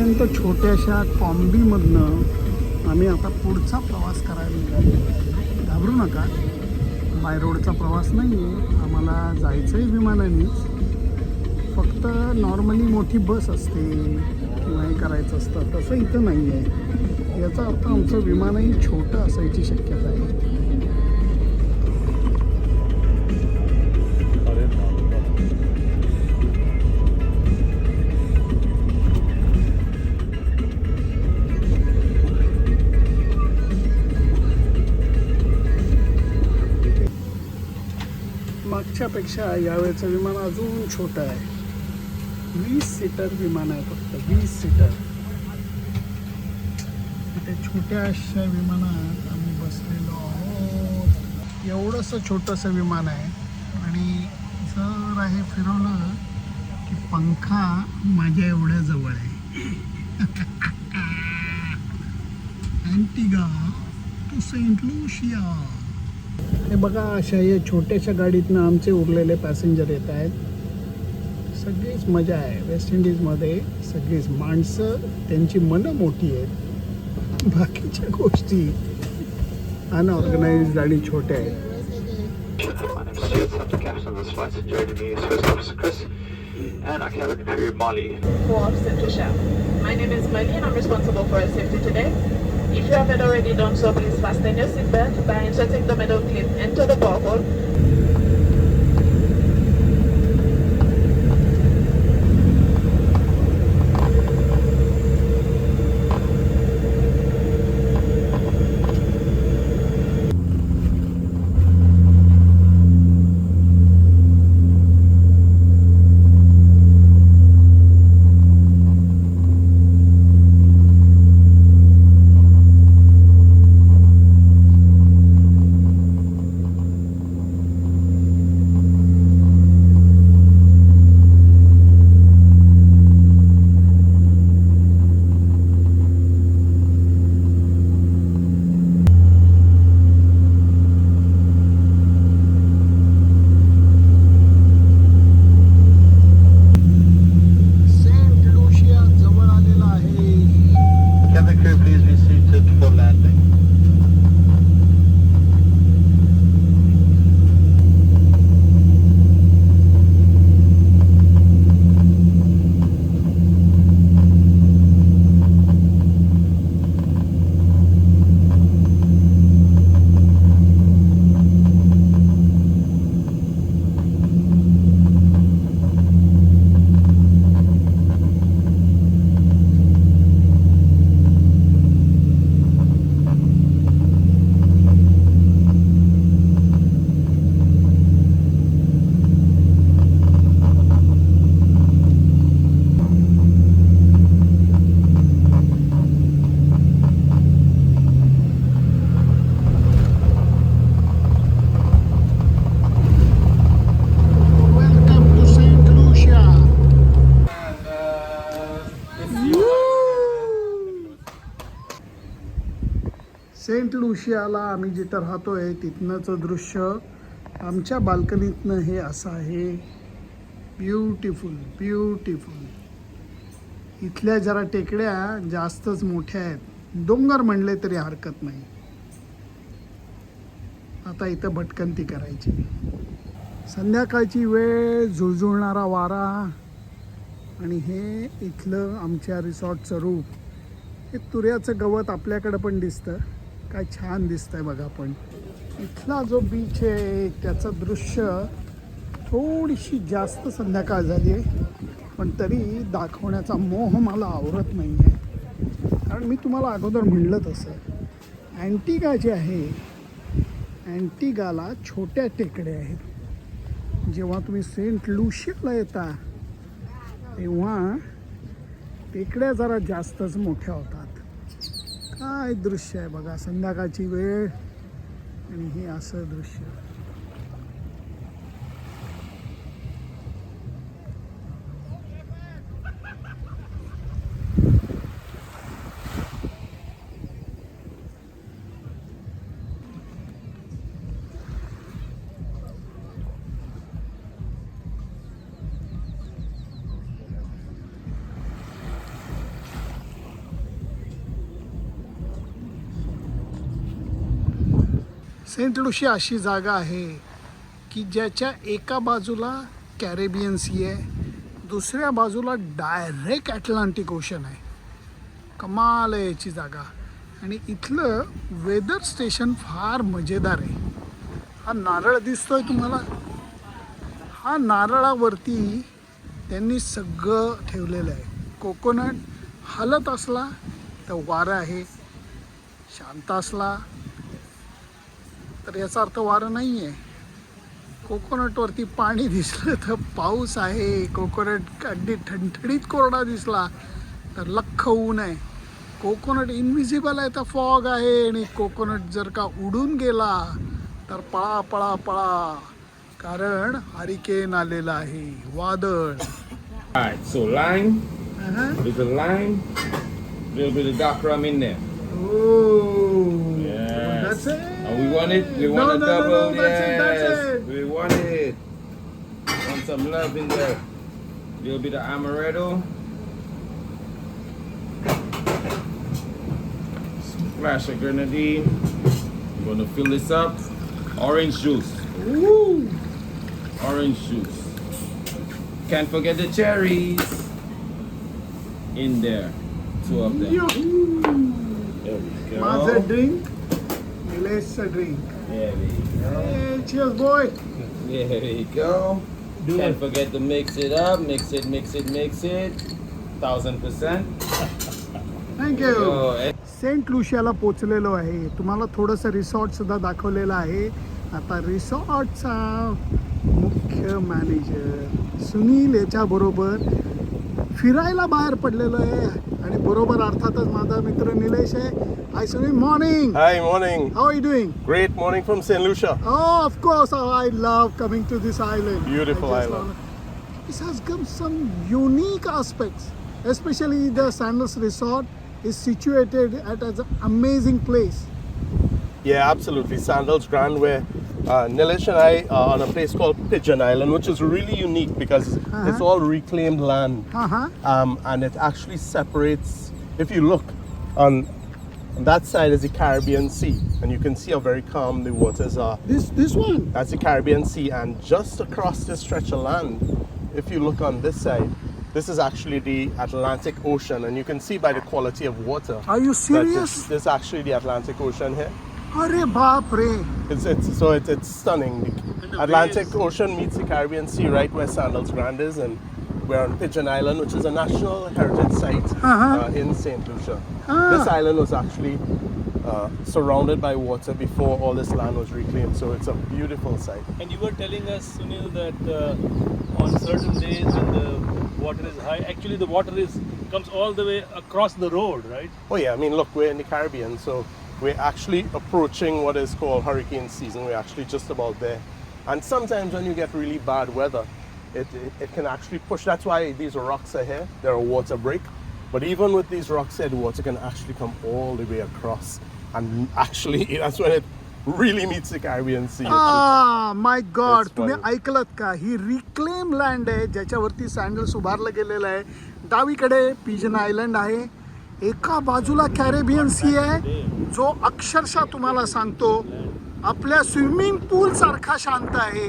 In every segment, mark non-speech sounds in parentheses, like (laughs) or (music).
अत्यंत छोट्याशा कॉम्बीमधनं आम्ही आता पुढचा प्रवास करायला निघालो. घाबरू नका. बाय रोडचा प्रवास नाही आहे आम्हाला जायचं आहे विमानानेच. फक्त नॉर्मली मोठी बस असते. किंवा हे करायचं असतं. तसं इथं नाही आहे याचा अर्थ आमचं विमानही छोटं असायची शक्यता आहे. मागच्यापेक्षा यावेळेचं विमान अजून छोटं आहे. वीस सीटर विमान आहे फक्त वीस सीटर. त्या छोट्या अशा विमानात आम्ही बसलेलो आहोत. एवढंसं छोटंसं विमान आहे. आणि जर आहे फिरवलं की पंखा माझ्या एवढ्या जवळ आहे. (laughs) अँटिगा टू सेंट लुशिया हे बघा अशा या छोट्याशा गाडीतनं आमचे उरलेले पॅसेंजर येत आहेत. सगळीच मजा आहे. वेस्ट इंडीजमध्ये सगळीच माणसं त्यांची मनं मोठी आहेत. बाकीच्या गोष्टी अनऑर्गनाइज आणि छोट्या आहेत. My name is Mali and I'm responsible for our safety. If you haven't already done so, please fasten your seatbelt by inserting the metal clip into the ball सेंट आम्ही जिथं राहतोय तिथनंचं दृश्य आमच्या बाल्कनीतनं हे असं आहे. ब्युटिफुल ब्युटिफुल इथल्या जरा टेकड्या जास्तच मोठ्या आहेत. डोंगर म्हणले तरी हरकत नाही. आता इथं भटकंती करायची. संध्याकाळची वेळ झुळझुळणारा वारा आणि हे इथलं आमच्या रिसॉर्टचं रूप. हे तुऱ्याचं गवत आपल्याकडं पण दिसतं. काय छान दिसतंय बघा पण. इथला जो बीच आहे त्याचं दृश्य थोडीशी जास्त संध्याकाळ झाली आहे पण तरी दाखवण्याचा मोह मला आवरत नाही आहे कारण मी तुम्हाला अगोदर म्हणलं तसं अँटिगा जे आहे अँटिगाला छोट्या टेकड्या आहेत. जेव्हा तुम्ही सेंट लुशियाला येता तेव्हा टेकड्या जरा जास्तच मोठ्या होतात. काय दृश्य आहे बघा संध्याकाळची वेळ आणि हे असं दृश्य. सेंट लुशी अशी जागा आहे की ज्याच्या एका बाजूला कॅरेबियन सी आहे दुसऱ्या बाजूला डायरेक्ट ॲटलांटिक ओशन आहे. कमाल आहे याची जागा. आणि इथलं वेदर स्टेशन फार मजेदार आहे. हा नारळ दिसतोय तुम्हाला? हा नारळावरती त्यांनी सगळं ठेवलेलं आहे. कोकोनट हलत असला तर वारं आहे शांत असला तर याचा अर्थ वारं नाही आहे कोकोनटवरती पाणी दिसलं तर पाऊस आहे. कोकोनट अगदी ठणठणीत कोरडा दिसला तर लख ऊन आहे. कोकोनट इनविजिबल आहे तर फॉग आहे. आणि कोकोनट जर का उडून गेला तर पळा पळा पळा. कारण हरिकेन आलेलं आहे. वादळ. Alright, so lime, little lime, little bit of dark rum in there. Oh, Yes. that's it. And we want it, we No, want a no, no, double. no, that's it, yes, it. we want it. Want some love in there. A Little bit of amaretto. Splash of grenadine. I'm gonna fill this up. Orange juice. Ooh. Orange juice. Can't forget the cherries. In there. Two of them. Yoo-hoo. There we go. माझं drink निलेशचं drink There we go. Hey, cheers boy There we go. Do Can't it. forget to mix it up. Mix it, mix it, mix it. Thousand percent. Thank you Oh, eh. Saint लुशियाला पोचलेलो आहे तुम्हाला थोडंसं resort सुद्धा दाखवलेलं आहे आता रिसॉर्टचा मुख्य manager Sunil याच्याबरोबर फिरायला बाहेर पडलेलो आहे बरोबर अर्थातच माझा मित्र निलेश आहे hi Sunil morning Hi, morning. How are you doing Great morning from St. Lucia. Oh, of course. Oh, I love coming to this island. Beautiful I just island. love- This has come some unique aspects, especially the Sandals Resort is situated at an amazing place. Yeah, absolutely. Sandals Grand, where uh, Nilesh and I are on a place called Pigeon Island, which is really unique because it's all reclaimed land. Uh-huh. Um, and it actually separates, if you look on, on that side is the Caribbean Sea, and you can see how very calm the waters are. This this one. That's the Caribbean Sea, and just across this stretch of land, if you look on this side, this is actually the Atlantic Ocean, and you can see by the quality of water. Are you that serious? This, this is actually the Atlantic Ocean here. It's, it's, so it's stunning. The Atlantic Ocean meets the Caribbean Sea right where Sandals Grand is, and we're on Pigeon Island, which is a national heritage site uh-huh. uh, in St. Lucia. Ah. This island was actually uh, surrounded by water before all this land was reclaimed, so it's a beautiful site. And you were telling us, Sunil, that uh, on certain days when the water is high, actually the water is comes all the way across the road, right? Oh yeah, I mean, look, we're in the Caribbean, so we're actually approaching what is called hurricane season. We're actually just about there, and sometimes when you get really bad weather, it, it, it can actually push. That's why these rocks are here. They're a water break, but even with these rocks here, the water can actually come all the way across, and actually (laughs) that's when it really meets the Caribbean Sea. Ah my god That's तुम्ही funny. ऐकलत का ही reclaim land आहे ज्याच्यावरती sandals उभारलं गेलेलं आहे डावीकडे pigeon island आहे एका बाजूला कॅरेबियन सी आहे जो अक्षरशः तुम्हाला सांगतो आपल्या स्विमिंग पूल सारखा शांत आहे.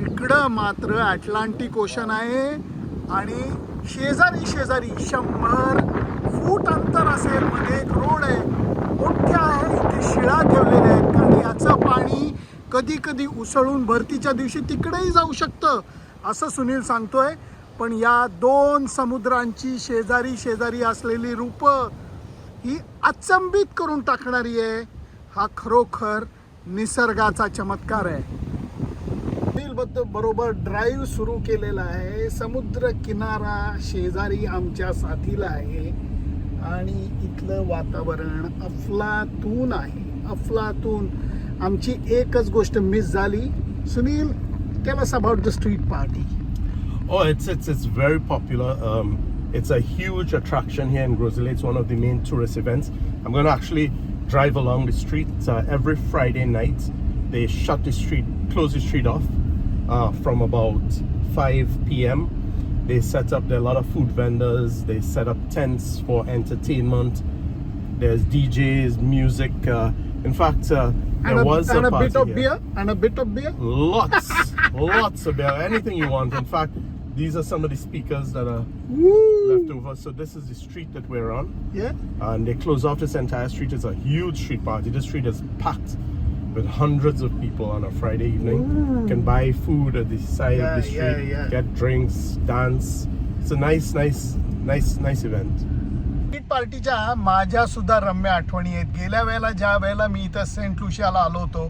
इकडं मात्र अटलांटिक ओशन आहे आणि शेजारी शेजारी शंभर फूट अंतर असेल मध्ये एक रोड आहे. मोठ्या आहे इथे शिळा ठेवलेल्या आहेत. कारण याचं पाणी कधी कधी उसळून भरतीच्या दिवशी तिकडेही जाऊ शकतं असं सुनील सांगतोय. पण या दोन समुद्रांची शेजारी शेजारी असलेली रूपं ही अचंबित करून टाकणारी आहे. हा खरोखर निसर्गाचा चमत्कार आहे. बरोबर ड्राईव्ह सुरू केलेला आहे. समुद्र किनारा शेजारी आमच्या साथीला आहे. आणि इथलं वातावरण अफलातून आहे. अफलातून आमची एकच गोष्ट मिस झाली. Sunil tell us about the street party Oh, it's it's it's very popular. Um, it's a huge attraction here in Grozile. It's one of the main tourist events. I'm going to actually drive along the street uh, every Friday night. They shut the street, close the street off uh, from about 5 p.m. They set up there a lot of food vendors. They set up tents for entertainment. There's DJs, music. Uh, In fact, uh, there And a, was and a a bit of here. beer. And a bit of beer. Lots, lots of beer. Anything you want. In fact, these are some of the speakers that are Woo! left over. So this is the street that we're on, Yeah. and they close off this entire street. It's a huge street party. This street is packed with hundreds of people on a Friday evening. You can buy food at the side Yeah, of the street, yeah, yeah. get drinks, dance. It's a nice, nice, nice, nice event. Street पार्टीच्या माझ्या सुद्धा रम्य आठवणी आहेत गेल्या वेळेला ज्या वेळेला मी इथं सेंट लुशियाला आलो होतो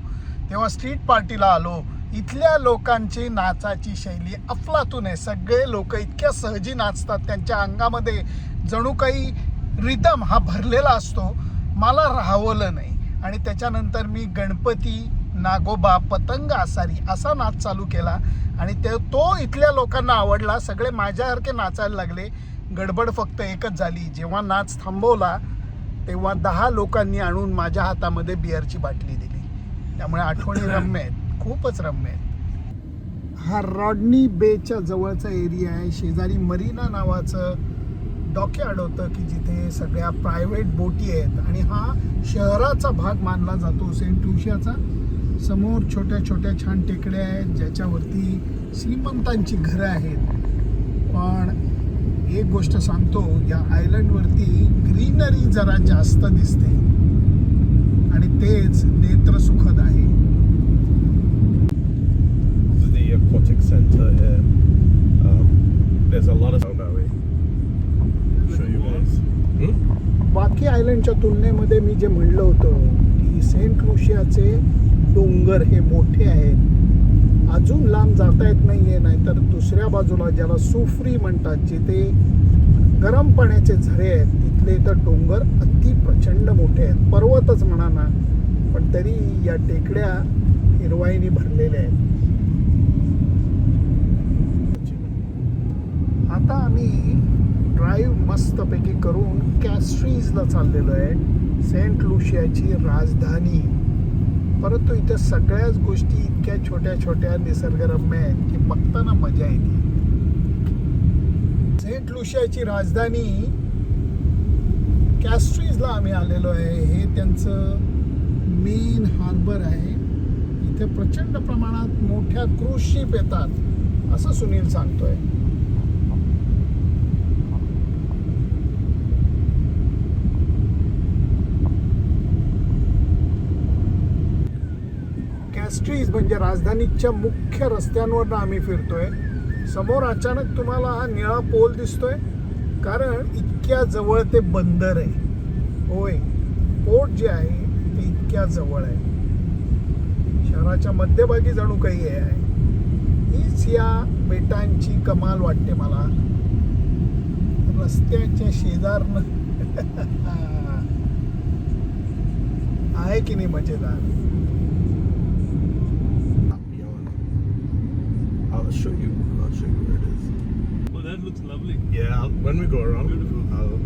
तेव्हा स्ट्रीट पार्टीला आलो इथल्या लोकांची नाचाची शैली अफलातून आहे. सगळे लोक इतक्या सहजी नाचतात त्यांच्या अंगामध्ये. जणू काही रिदम हा भरलेला असतो. मला राहवलं नाही. आणि त्याच्यानंतर मी गणपती नागोबा पतंग आसारी असा नाच चालू केला. आणि ते तो इथल्या लोकांना आवडला. सगळे माझ्यासारखे नाचायला लागले. गडबड फक्त एकच झाली. जेव्हा नाच थांबवला तेव्हा दहा लोकांनी आणून माझ्या हातामध्ये बिअरची बाटली दिली. त्यामुळे आठवणी रम्य आहेत. खूपच रम्य आहेत. हा रॉडनी बेच्या जवळचा एरिया आहे. शेजारी मरीना नावाचं डॉकयार्ड होतं की जिथे सगळ्या प्रायव्हेट बोटी आहेत आणि हा शहराचा भाग मानला जातो. सेंट लुशियाचा समोर छोट्या छोट्या छान टेकड्या आहेत ज्याच्यावरती श्रीमंतांची घरं आहेत. पण एक गोष्ट सांगतो या आयलंडवरती ग्रीनरी जरा जास्त दिसते. आणि तेच नेत्रसुखद आहे. Center here. Um, there's a lot of down that way. Show you guys. Hmm? बाकी आयलंडच्या तुलनेमध्ये मी जे म्हणलं होतं की सेंट लुशियाचे डोंगर हे मोठे आहेत अजून लांब जाता येत नाही आहे नाहीतर दुसऱ्या बाजूला ज्याला सुफ्री म्हणतात जिथे गरम पाण्याचे झरे आहेत तिथले तर डोंगर अति प्रचंड मोठे आहेत पर्वतच म्हणा ना पण तरी या टेकड्या हिरवाईने भरलेल्या आहेत आता आम्ही ड्राईव्ह मस्तपैकी करून कॅस्ट्रीजला चाललेलो आहे. सेंट लुशियाची राजधानी. परंतु इथं सगळ्याच गोष्टी इतक्या छोट्या छोट्या निसर्गरम्य आहेत की बघताना मजा येते. सेंट लुशियाची राजधानी कॅस्ट्रीजला आम्ही आलेलो आहे. हे त्यांचं मेन हार्बर आहे. इथे प्रचंड प्रमाणात मोठ्या क्रूज शिप येतात असं सुनील सांगतोय. स्ट्रीज म्हणजे राजधानीच्या मुख्य रस्त्यांवर आम्ही फिरतोय. समोर अचानक तुम्हाला हा निळा पोल दिसतोय. कारण इतक्या जवळ ते बंदर आहे. होय पोर्ट जे आहे ते इतक्या जवळ आहे. शहराच्या मध्यभागी जणू काही हे आहे. हीच या बेटांची कमाल वाटते मला. रस्त्याच्या शेजारनं. (laughs) आहे की नाही मजेदार? lovely. Yeah, I'll, when we go around, I'll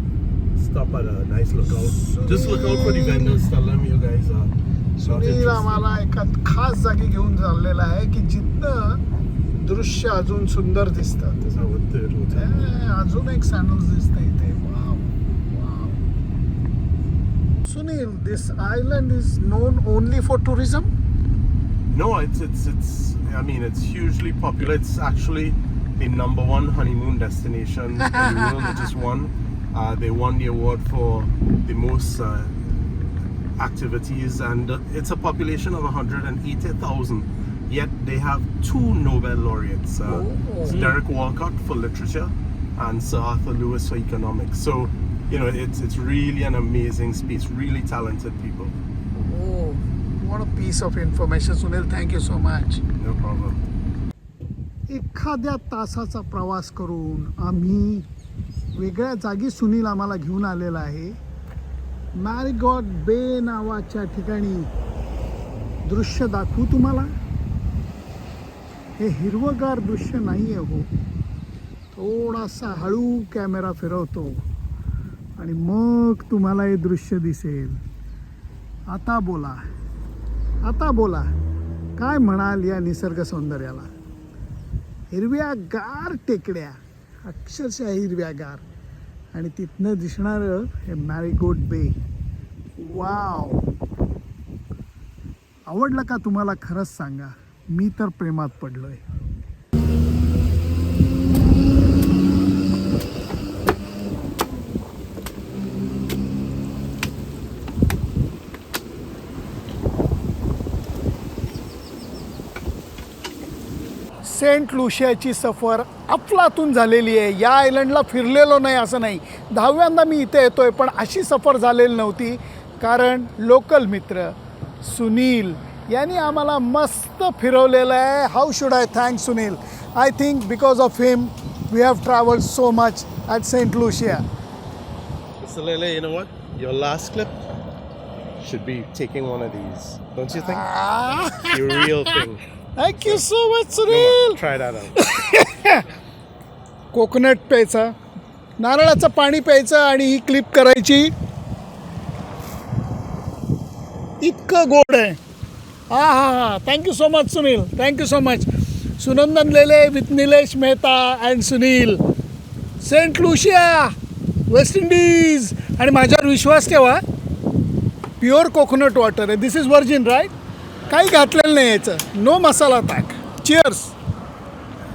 stop at a nice lookout. Just look out for the vendors. Tell them you guys are not Sunil interested. आम्हाला एका खास जागी घेऊन चाललेला आहे की जिथनं दृश्य अजून सुंदर दिसतं This is our third hotel. ए, अजून एक सँडल्स दिसतं इथे wow wow Sunil this island is known only for tourism No, it's it's it's. I mean, it's hugely popular. It's actually the number one honeymoon destination in the world—they just won. Uh, they won the award for the most uh, activities, and it's a population of 180,000. Yet they have two Nobel laureates: uh, oh. Derek Walcott for literature and Sir Arthur Lewis for economics. So, you know, it's it's really an amazing space. Really talented people. Oh, what a piece of information, Sunil. Thank you so much. No problem. एखाद्या तासाचा प्रवास करून आम्ही वेगळ्या जागी सुनील आम्हाला घेऊन आलेला आहे. मॅरिगॉट बे नावाच्या ठिकाणी दृश्य दाखवू तुम्हाला. हे हिरवगार दृश्य नाही आहे हो. थोडासा हळू कॅमेरा फिरवतो आणि मग तुम्हाला हे दृश्य दिसेल. आता बोला. आता बोला. काय म्हणाल या निसर्ग सौंदर्याला? हिरव्या गार टेकड्या अक्षरशः हिरव्या गार आणि तिथनं दिसणारं हे मॅरीगोट बे. वाव. आवडलं का तुम्हाला खरंच सांगा? मी तर प्रेमात पडलो आहे सेंट लुशियाची सफर अफलातून झालेली आहे. या आयलंडला फिरलेलो नाही असं नाही. दहाव्यांदा मी इथे येतोय पण अशी सफर झालेली नव्हती. कारण लोकल मित्र सुनील यांनी आम्हाला मस्त फिरवलेलं आहे. How should I thank Sunil? I think because of him we have travelled so much at saint Lucia should be taking one of these. Don't you think? the real (laughs) thing. Thank you so much Sunil out. (laughs) Coconut प्यायचा. नारळाचं पाणी प्यायचं आणि ही clip करायची. इतकं गोड आहे. हा हा हा. Thank you so much Sunil thank you so much Sunandan Lele with Nilesh Mehta and Sunil Saint Lucia West Indies आणि माझ्यावर विश्वास ठेवा. प्युअर कोकोनट वॉटर आहे. दिस इज व्हर्जिन राईट काही घातलेलं नाही याचं. नो मसाला ताक. चिअर्स